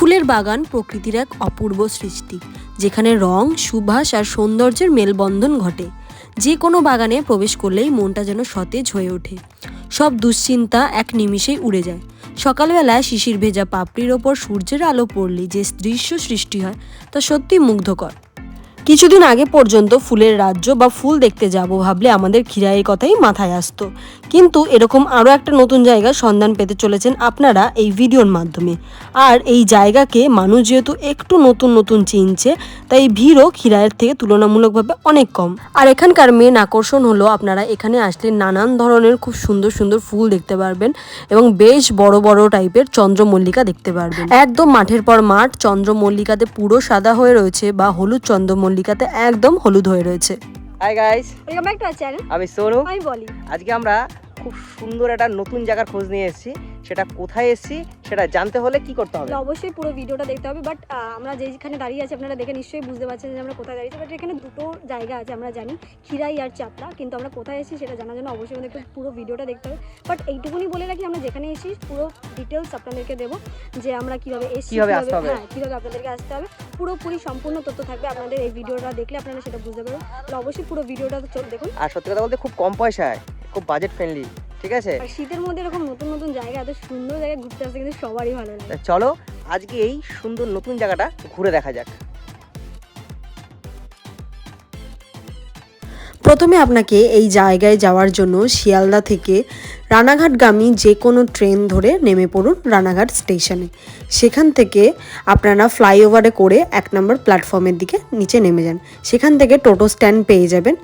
ফুলের বাগান প্রকৃতির এক অপূর্ব সৃষ্টি, যেখানে রং সুভাষ আর সৌন্দর্যের মেলবন্ধন ঘটে। যে কোনো বাগানে প্রবেশ করলেই মনটা যেন সতেজ হয়ে ওঠে। সব দুশ্চিন্তা এক নিমিষেই উড়ে যায়। সকালবেলায় শিশির ভেজা পাপড়ির ওপর সূর্যের আলো পড়লে যে দৃশ্য সৃষ্টি হয়, তা সত্যি মুগ্ধকর। কিছুদিন আগে পর্যন্ত ফুলের রাজ্য বা ফুল দেখতে যাব ভাবলে আমাদের খিরাইয়ের কথাই মাথায় আসতো। কিন্তু এরকম আরও একটা নতুন জায়গার সন্ধান পেতে চলেছেন আপনারা এই ভিডিওর মাধ্যমে। আর এই জায়গাকে মানুষ যেহেতু একটু নতুন নতুন চিনছে, তাই ভিড়ও খিরাইয়ের থেকে তুলনামূলকভাবে অনেক কম। আর এখানকার মেন আকর্ষণ হলো আপনারা এখানে আসলে নানান ধরনের খুব সুন্দর সুন্দর ফুল দেখতে পারবেন এবং বেশ বড় বড় টাইপের চন্দ্রমল্লিকা দেখতে পারবেন। একদম মাঠের পর মাঠ, চন্দ্রমল্লিকাতে পুরো সাদা হয়ে রয়েছে বা হলুদ চন্দ্রমল্লিকাতে একদম হলুদ হয়ে রয়েছে। Hi guys welcome back to our channel আমি সোনু। আমি বলি। আজকে আমরা খুব সুন্দর একটা নতুন জায়গার খোঁজ নিয়ে এসেছি। সেটা কোথায় এসেছি সেটা জানতে হলে কি করতে হবে? অবশ্যই পুরো ভিডিওটা দেখতে হবে বাট আমরা যেখানে দাঁড়িয়ে আছি আপনারা দেখে নিশ্চয়ই বুঝতে পারছেন যে আমরা কোথায় দাঁড়িয়েছি বাট এখানে দুটো জায়গা আছে আমরা জানি খিরাই আর চাপড়া কিন্তু আমরা কোথায় এসেছি সেটা জানার জন্য অবশ্যই আমাদের একটু পুরো ভিডিওটা দেখতে হবে। বাট এইটুকুনি বলে রাখি আমরা যেখানে এসেছি পুরো ডিটেলস আপনাদেরকে দেবো যে আমরা কীভাবে এসেছি কীভাবে আসতে হবে। হ্যাঁ কীভাবে আপনাদেরকে আসতে হবে। পুরোপুরি সম্পূর্ণ তথ্য থাকবে। আপনাদের এই ভিডিওটা দেখলে আপনারা সেটা বুঝতে পারবেন। তাহলে অবশ্যই পুরো ভিডিওটা চল দেখুন। আর সত্যি কথা বলতে খুব কম পয়সায় খুব বাজেট ফ্রেন্ডলি ঠিক আছে? আর শীতের মধ্যে এরকম নতুন নতুন জায়গা এত সুন্দর জায়গায় ঘুরতে আসতে কিন্তু সবারই ভালো লাগে। চলো আজকে এই সুন্দর নতুন জায়গাটা ঘুরে দেখা যাক। প্রথমে আপনাকে এই জায়গায় যাওয়ার জন্য শিয়ালদা থেকে রানাঘাটগামী যে কোনো ট্রেন ধরে নেমে পড়ুন রানাঘাট স্টেশনে। সেখান থেকে আপনারা ফ্লাইওভারে করে এক নম্বর প্ল্যাটফর্মের দিকে নিচে নেমে যান। সেখান থেকে টোটো স্ট্যান্ড পেয়ে যাবেন।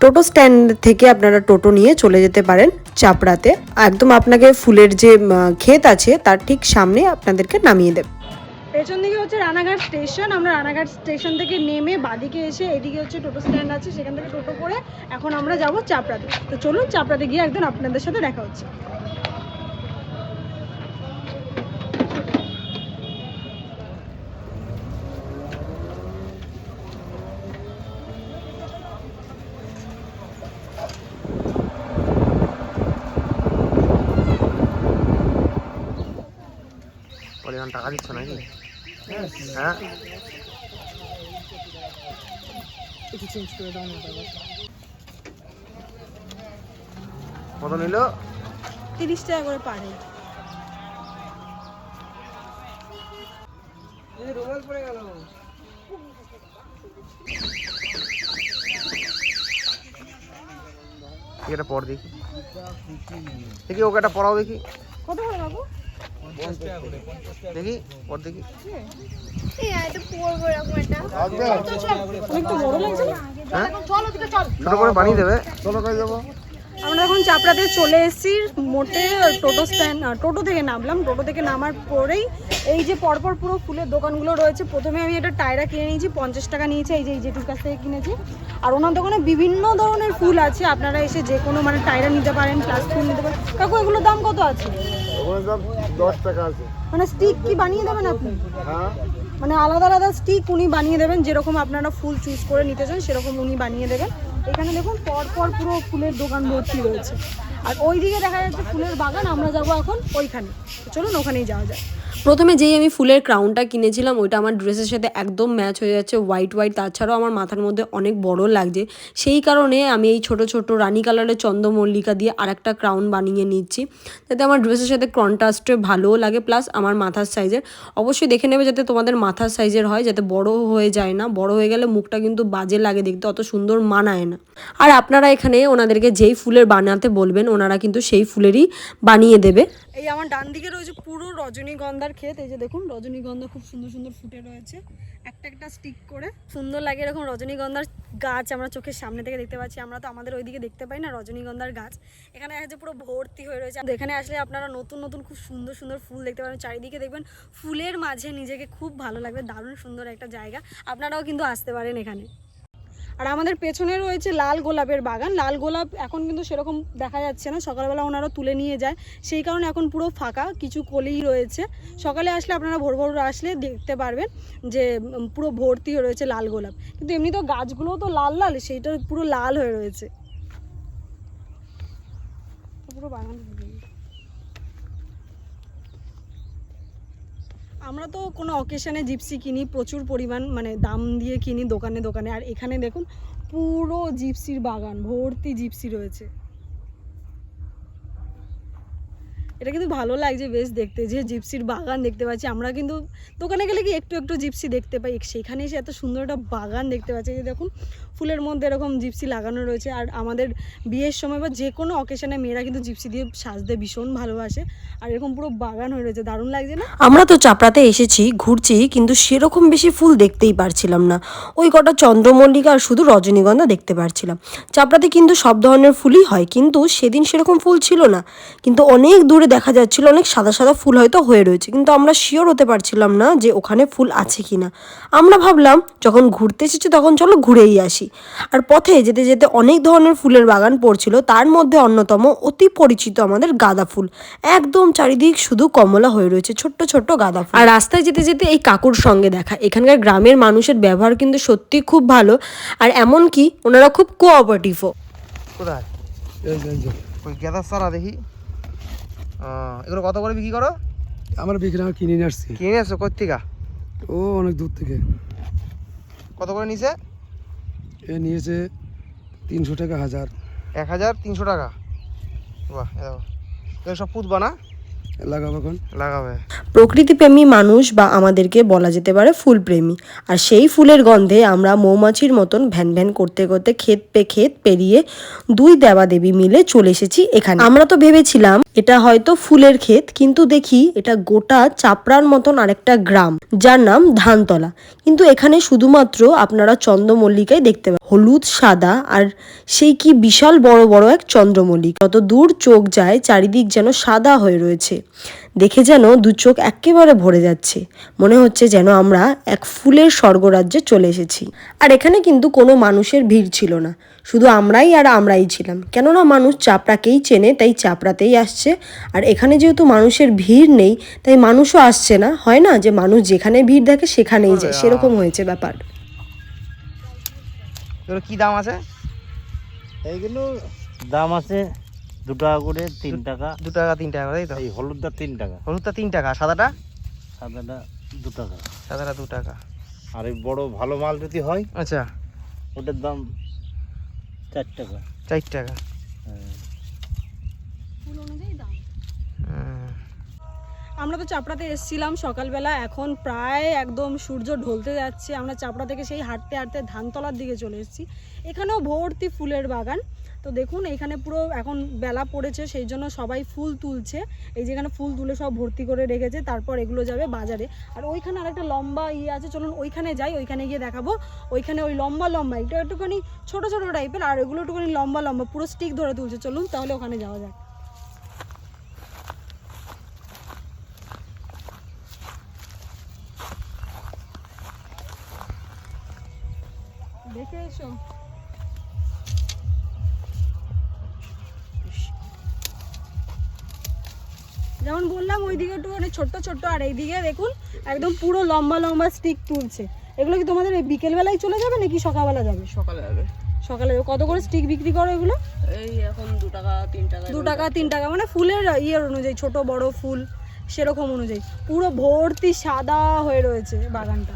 টোটো স্ট্যান্ড থেকে আপনারা টোটো নিয়ে চলে যেতে পারেন চাপড়াতে। একদম আপনাকে ফুলের যে ক্ষেত আছে তার ঠিক সামনে আপনাদেরকে নামিয়ে দেবে। পেছন দিকে হচ্ছে রানাঘাট স্টেশন, আমরা রানাঘাট স্টেশন থেকে নেমে বাদিকে এসে এদিকে হচ্ছে টোটো স্ট্যান্ড আছে, সেখান থেকে টোটো করে এখন আমরা যাব চাপড়াতে। তো চলুন চাপড়াতে গিয়ে একদিন আপনাদের সাথে দেখা হচ্ছে। টাকা দিচ্ছ নাকি? হ্যাঁ কত নিল তিরিশ টাকা করে পার পর দেখি। দেখি ওকে একটা পড়াও দেখি। কত করে বাবু? দেখি পর দেখি। অনেক তো বড় লাগছে না? হ্যাঁ? করে আমরা এখন চাপড়াতে চলে এসেছি মোটে টোটো স্ট্যান্ড টোটো থেকে নামলাম। টোটো থেকে নামার পরেই এই যে পরপর পুরো ফুলের দোকানগুলো রয়েছে প্রথমে আমি এটা টায়রা কিনে নিয়েছি পঞ্চাশ টাকা নিয়েছি এই যে এই জেঠুর কাছ থেকে কিনেছি। আর ওনার দোকানে বিভিন্ন ধরনের ফুল আছে আপনারা এসে যে কোনো মানে টায়রা নিতে পারেন প্লাস ফুল নিতে পারেন। কাকু এগুলোর দাম কত আছে? ওখানে দাম দশ টাকা আছে। মানে স্টিক কি বানিয়ে দেবেন আপনি? হ্যাঁ। মানে আলাদা আলাদা স্টিক উনি বানিয়ে দেবেন যেরকম আপনারা ফুল চুজ করে নিতে চান সেরকম উনি বানিয়ে দেবেন। এখানে দেখুন পর পর পুরো ফুলের দোকান ভর্তি রয়েছে। আর ওই দিকে দেখা যাচ্ছে ফুলের বাগান, আমরা যাব এখন ওইখানে। চলুন ওখানেই যাওয়া যায় প্রথমে যেই আমি ফুলের ক্রাউনটা কিনেছিলাম, ওইটা আমার ড্রেসের সাথে একদম ম্যাচ হয়ে যাচ্ছে হোয়াইট হোয়াইট তাছাড়াও আমার মাথার মধ্যে অনেক বড় লাগছে। সেই কারণে আমি এই ছোট ছোট রানী কালারের চন্দ্রমল্লিকা দিয়ে আর একটা ক্রাউন বানিয়ে নিচ্ছি। যাতে আমার ড্রেসের সাথে কন্ট্রাস্টে ভালোও লাগে প্লাস আমার মাথার সাইজের অবশ্যই দেখে নেবে যাতে তোমাদের মাথার সাইজের হয়, যাতে বড় হয়ে যায় না। বড় হয়ে গেলে মুখটা কিন্তু বাজে লাগে দেখতে, অত সুন্দর মানায় না। আর আপনারা এখানে ওনাদেরকে যেই ফুলের বানাতে বলবেন ওনারা কিন্তু সেই ফুলেরই বানিয়ে দেবে। এই আমার ডান দিকে রয়েছে পুরো রজনীগন্ধার ক্ষেত, এই যে দেখুন, রজনীগন্ধা খুব সুন্দর সুন্দর ফুটে রয়েছে। একটা একটা স্টিক করে। সুন্দর লাগে এরকম রজনীগন্ধার গাছ আমরা চোখের সামনে থেকে দেখতে পাচ্ছি। আমরা তো আমাদের ওইদিকে দেখতে পাই না রজনীগন্ধার গাছ। এখানে যাচ্ছে পুরো ভর্তি হয়ে রয়েছে। এখানে আসলে আপনারা নতুন নতুন খুব সুন্দর সুন্দর ফুল দেখতে পাবেন। চারিদিকে দেখবেন ফুলের মাঝে নিজেকে খুব ভালো লাগবে। দারুণ সুন্দর একটা জায়গা। আপনারাও কিন্তু আসতে পারেন এখানে। আর আমাদের পেছনে রয়েছে লাল গোলাপের বাগান। লাল গোলাপ এখন কিন্তু সেরকম দেখা যাচ্ছে না। সকালবেলা ওনারা তুলে নিয়ে যায়। সেই কারণে এখন পুরো ফাঁকা, কিছু কলিই রয়েছে। সকালে আসলে আপনারা ভোর ভোর আসলে দেখতে পারবেন যে পুরো ভর্তি হয়ে রয়েছে লাল গোলাপ। কিন্তু এমনি তো গাছগুলোও তো লাল লাল সেইটা পুরো লাল হয়ে রয়েছে। পুরো বাগান ভরে গেছে। আমরা তো কোনো অকেশানে জিপসি কিনি, প্রচুর পরিমাণ মানে দাম দিয়ে কিনি দোকানে দোকানে। আর এখানে দেখুন, পুরো জিপসির বাগান, ভর্তি জিপসি রয়েছে। এটা কিন্তু ভালো লাগছে বেশ দেখতে, যে জিপসির বাগান দেখতে পাচ্ছি। আমরা কিন্তু দোকানে গেলে কি একটু একটু জিপসি দেখতে পাই। সেখানে এসে এত সুন্দর একটা বাগান দেখতে পাচ্ছি। যে দেখুন, ফুলের মধ্যে এরকম জিপসি লাগানো রয়েছে। আর আমাদের বিয়ের সময় বা যে কোনো অকেশনে মেয়েরা কিন্তু জিপসি দিয়ে সাজতে ভীষণ ভালোবাসে। আর এরকম পুরো বাগান হয়ে রয়েছে। দারুণ লাগছে না? আমরা তো চাপড়াতে এসেছি, ঘুরছি, কিন্তু সেরকম বেশি ফুল দেখতেই পারছিলাম না। ওই কটা চন্দ্রমল্লিকা আর শুধু রজনীগন্ধা দেখতে পারছিলাম। চাপড়াতে কিন্তু সব ধরনের ফুলই হয়, কিন্তু সেদিন সেরকম ফুল ছিল না। কিন্তু অনেক দূরে দেখা যাচ্ছিল অনেক সাদা সাদা ফুল হয়তো হয়ে রয়েছে কিন্তু আমরা শিওর হতে পারছিলাম না যে ওখানে ফুল আছে কি না আমরা ভাবলাম যখন ঘুরতে এসেছি তখন চলো ঘুরেই আসি। আর পথে যেতে যেতে অনেক ধরনের ফুলের বাগান পড়ছিল তার মধ্যে অন্যতম অতি পরিচিত আমাদের গাঁদা ফুল। একদম চারিদিক শুধু কমলা হয়ে রয়েছে ছোট্ট ছোট্ট গাঁদা ফুল। আর রাস্তায় যেতে যেতে এই কাকুর সঙ্গে দেখা এখানকার গ্রামের মানুষের ব্যবহার কিন্তু সত্যি খুব ভালো আর এমনকি ওনারা খুব কোঅপারেটিভও কোথায়? ওই গেঁদার সারা দেখি। এগুলো কত করে বিক্রি করো? আমরা বিক্রি আমরা কিনে নিয়ে আসছি। কিনে এসো কোথেকা ও অনেক দূর থেকে। কত করে নিছে এ নিয়েছে তিনশো টাকা হাজার। এক হাজার তিনশো টাকা। বাহ সব পুতবা না? প্রকৃতিপ্রেমী মানুষ বা আমাদেরকে বলা যেতে পারে ফুলপ্রেমী। আর সেই ফুলের গন্ধে আমরা মৌমাছির মতন ভ্যান ভ্যান করতে করতে ক্ষেত পে ক্ষেত পেরিয়ে দুই দেবাদেবী মিলে চলে এসেছি এখানে। আমরা তো ভেবেছিলাম এটা হয়তো ফুলের ক্ষেত কিন্তু দেখি এটা গোটা চাপড়ার মতন আরেকটা গ্রাম যার নাম ধানতলা। কিন্তু এখানে শুধুমাত্র আপনারা চন্দ্রমল্লিকাই দেখতে পাবেন। হলুদ সাদা আর সেই কি বিশাল বড় বড় এক চন্দ্রমল্লিকা। যত দূর চোখ যায় চারিদিক যেন সাদা হয়ে রয়েছে। দেখে যেন দু চোখ একেবারে ভরে যাচ্ছে। মনে হচ্ছে যেন আমরা এক ফুলের স্বর্গরাজ্যে চলে এসেছি। আর এখানে কিন্তু কোনো মানুষের ভিড় ছিল না। শুধু আমরাই আর আমরাই ছিলাম। কেননা মানুষ চাপড়াকেই চেনে তাই চাপড়াতেই আসছে। আর এখানে যেহেতু মানুষের ভিড় নেই তাই মানুষও আসছে না। হয় না যে মানুষ যেখানে ভিড় দেখে সেখানেই যায়। সেরকম হয়েছে ব্যাপার। কি দাম আছে? এইগুলো দাম আছে দু টাকা করে তিন টাকা। দু টাকা তিন টাকা তাই তো? এই হলুদটা তিন টাকা। হলুদটা তিন টাকা সাদাটা? সাদাটা দু টাকা। সাদাটা দু টাকা। আর এই বড় ভালো মাল যদি হয় আচ্ছা। ওটার দাম চার টাকা। চার টাকা। হ্যাঁ। ফুল অনুযায়ী দাম হুম। আমরা তো চাপড়াতে এসেছিলাম সকালবেলা, এখন প্রায় একদম সূর্য ঢলতে যাচ্ছে। আমরা চাপড়া থেকে সেই হাঁটতে হাঁটতে ধানতলার দিকে চলে এসেছি। এখানেও ভর্তি ফুলের বাগান। তো দেখুন, এখানে পুরো এখন বেলা পড়েছে, সেই জন্য সবাই ফুল তুলছে। এই যেখানে ফুল তুলে সব ভর্তি করে রেখেছে, তারপর এগুলো যাবে বাজারে। আর ওইখানে আরেকটা লম্বা ইয়ে আছে, চলুন ওইখানে যাই, ওইখানে গিয়ে দেখাবো। ওইখানে ওই লম্বা লম্বা, এটা একটুখানি ছোটো ছোটো টাইপের, আর এগুলো একটুখানি লম্বা লম্বা, পুরো স্টিক ধরে তুলছে। চলুন তাহলে ওখানে যাওয়া যাক। দেখে এসো। যেমন বললাম ওইদিকে একটু মানে ছোট্ট ছোট্ট আর এইদিকে দেখুন একদম পুরো লম্বা লম্বা স্টিক তুলছে। এগুলো কি তোমাদের এই বিকেলবেলায় চলে যাবে নাকি সকালবেলা যাবে? সকালে যাবে। সকালে কত করে স্টিক বিক্রি করো এগুলো? এই এখন দু টাকা তিন টাকা দু টাকা তিন টাকা মানে ফুলের ইয়ের অনুযায়ী ছোট বড় ফুল সেরকম অনুযায়ী। পুরো ভর্তি সাদা হয়ে রয়েছে বাগানটা।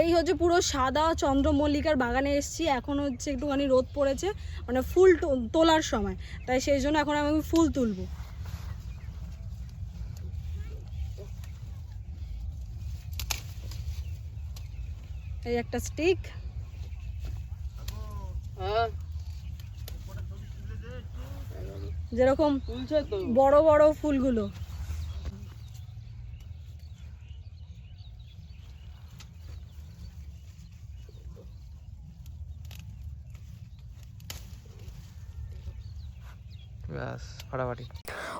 এই হচ্ছে পুরো সাদা চন্দ্রমল্লিকার বাগানে এসেছি। এখন হচ্ছে একটুখানি রোদ পড়েছে মানে ফুল তোলার সময়। তাই সেই জন্য এখন আমি ফুল তুলবো। এই একটা স্টিক যেরকম বড় বড় ফুলগুলো। ফাটাফাটি।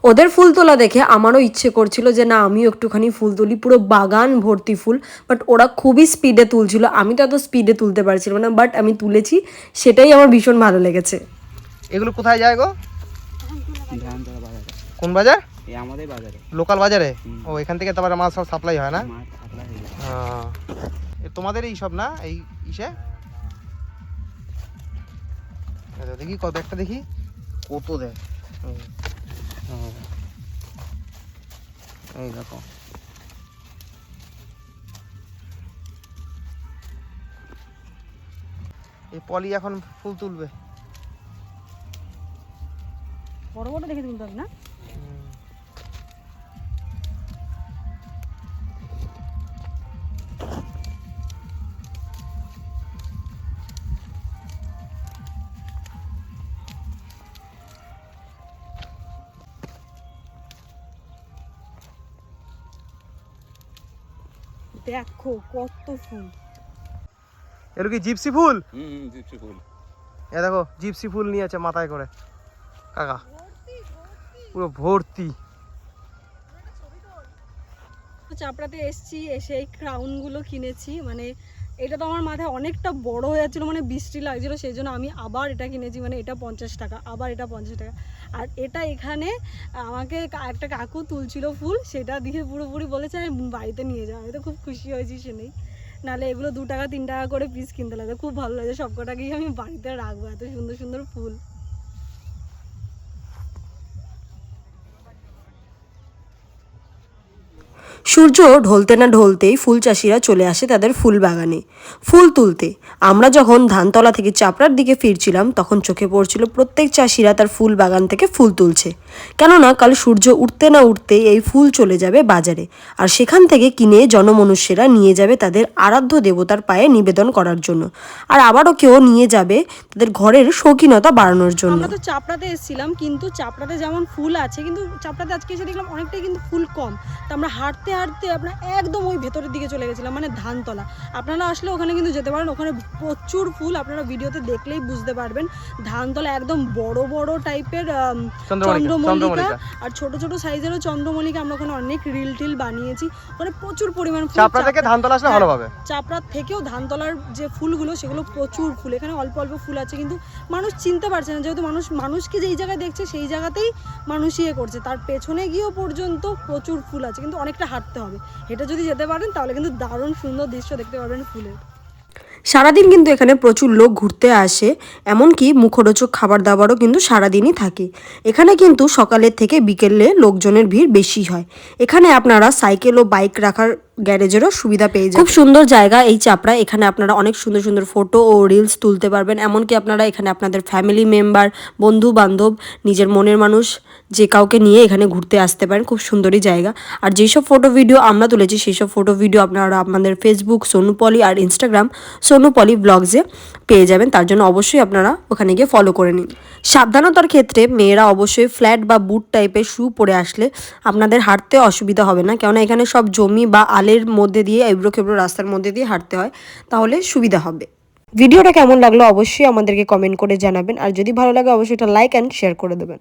ওদের ফুল তোলা দেখে আমারও ইচ্ছে করছিল যে না আমিও একটুখানি ফুল তুলি পুরো বাগান ভর্তি ফুল বাট ওরা খুবই স্পিডে তুলছিল। আমি তো এত স্পিডে তুলতে পারছিলাম না বাট আমি তুলেছি সেটাই আমার ভীষণ ভালো লেগেছে। এগুলো কোথায় যায় গো? কোন বাজার? আমাদের বাজারে লোকাল বাজারে? ও এখান থেকে তারপরে মাছ সব সাপ্লাই হয় না? মাছ সাপ্লাই হয়ে যায় আহ, এ তোমাদের এই সব না এই ইসে? দেখি কত একটা দেখি। কত দেয়। এই দেখো। এই পলি এখন ফুল তুলবে। বড় বড় দেখে তুলতে হবে না? দেখো কত ফুল। এগুলো কি জিপসি ফুল? হুম জিপসি ফুল। এ দেখো জিপসি ফুল নিয়েছে মাথায় করে। কাকা পুরো ভর্তি। চাপড়াতে এসছি এসে এই ক্রাউনগুলো কিনেছি মানে এটা তো আমার মাথায় অনেকটা বড় হয়ে যাচ্ছিল মানে বৃষ্টি লাগছিল, সেই জন্য আমি আবার এটা কিনেছি মানে এটা পঞ্চাশ টাকা, আবার এটা পঞ্চাশ টাকা। আর এটা এখানে আমাকে একটা কাকু তুলছিল ফুল, সেটা দিয়ে পুরোপুরি বলেছে, আমি বাড়িতে নিয়ে যাও। আমি তো খুব খুশি হয়েছি সে নেই নাহলে এগুলো দু টাকা, তিন টাকা করে পিস কিনতে লাগে খুব ভালো লাগে সব কটাকেই আমি বাড়িতে রাখব, এত সুন্দর সুন্দর ফুল। সূর্য ঢলতে না ঢলতেই ফুল চাষিরা চলে আসে তাদের ফুল বাগানে। ফুল তুলতে। আমরা যখন ধানতলা থেকে চাপড়ার দিকে ফিরছিলাম, তখন চোখে পড়ছিল প্রত্যেক চাষিরা তার ফুল বাগান থেকে ফুল তুলছে। কেননা কাল সূর্য উঠতে না উঠতে এই ফুল চলে যাবে বাজারে আর সেখান থেকে কিনে জনমনুষ্যেরা নিয়ে যাবে তাদের আরাধ্য দেবতার পায়ে নিবেদন করার জন্য। আর আবারও কেউ নিয়ে যাবে তাদের ঘরের শৌখিনতা বাড়ানোর জন্য। আমরা তো চাপড়াতে এসেছিলাম, কিন্তু চাপড়াতে যেমন ফুল আছে, কিন্তু চাপড়াতে আজকে এসে দেখলাম অনেকটাই কিন্তু ফুল কম। তো আমরা হাঁটতে হাঁটতে আপনার একদম ওই ভেতরের দিকে চলে গেছিলাম মানে ধানতলা। আপনারা আসলে ওখানে কিন্তু যেতে পারেন ওখানে প্রচুর ফুল আপনারা ভিডিওতে দেখলেই বুঝতে পারবেন। ধানতলা একদম বড় বড় টাইপের চন্দ্রমল্লিকা আর ছোট ছোট সাইজেরও চন্দ্রমল্লিকা আমরা ওখানে অনেক রিল টিল বানিয়েছি। ওখানে প্রচুর পরিমাণ ফুল চাপড়া থেকে ধানতলা আসলে হ্যাঁ, ভালো পাবে চাপড়ার থেকেও ধানতলার যে ফুলগুলো সেগুলো প্রচুর ফুল। এখানে অল্প অল্প ফুল আছে কিন্তু মানুষ চিনতে পারছে না। যেহেতু মানুষ মানুষকে যেই জায়গায় দেখছে সেই জায়গাতেই মানুষ ইয়ে করছে। তার পেছনে গিয়েও পর্যন্ত প্রচুর ফুল আছে কিন্তু অনেকটা হাঁটতে হবে। হেঁটে যদি যেতে পারেন, তাহলে কিন্তু দারুণ সুন্দর দৃশ্য দেখতে পাবেন ফুলের। সারাদিন কিন্তু এখানে প্রচুর লোক ঘুরতে আসে, এমনকি মুখরোচক খাবার দাবারও কিন্তু সারাদিনই থাকে। এখানে কিন্তু সকালের থেকে বিকেলে লোকজনের ভিড় বেশি হয়। এখানে আপনারা সাইকেল ও বাইক রাখার গ্যারেজেরও সুবিধা পেয়ে যাবেন। খুব সুন্দর জায়গা এই চাপড়া। এখানে আপনারা অনেক সুন্দর সুন্দর ফটো ও রিলস তুলতে পারবেন। এমনকি আপনারা এখানে আপনাদের ফ্যামিলি মেম্বার বন্ধু বান্ধব নিজের মনের মানুষ যে কাউকে নিয়ে এখানে ঘুরতে আসতে পারেন খুব সুন্দরই জায়গা। আর যেসব ফটো ভিডিও আমরা তুলেছি সেই সব ফটো ভিডিও আপনারা আমাদের ফেসবুক সোনুপলি আর ইনস্টাগ্রাম সোনুপলি ব্লগসে পেয়ে যাবেন। তার জন্য অবশ্যই আপনারা ওখানে গিয়ে ফলো করে নিন। সাবধানতার ক্ষেত্রে মেয়েরা অবশ্যই ফ্ল্যাট বা বুট টাইপের শু পরে আসলে আপনাদের হাঁটতে অসুবিধা হবে না। কেননা এখানে সব জমি বা আলের মধ্যে দিয়ে, এবড়ো খেবড়ো রাস্তার মধ্যে দিয়ে হাঁটতে হয়, তাহলে সুবিধা হবে। ভিডিওটা কেমন লাগল অবশ্যই আমাদেরকে কমেন্ট করে জানাবেন। আর যদি ভালো লাগে, অবশ্যই এটা লাইক অ্যান্ড শেয়ার করে দেবেন।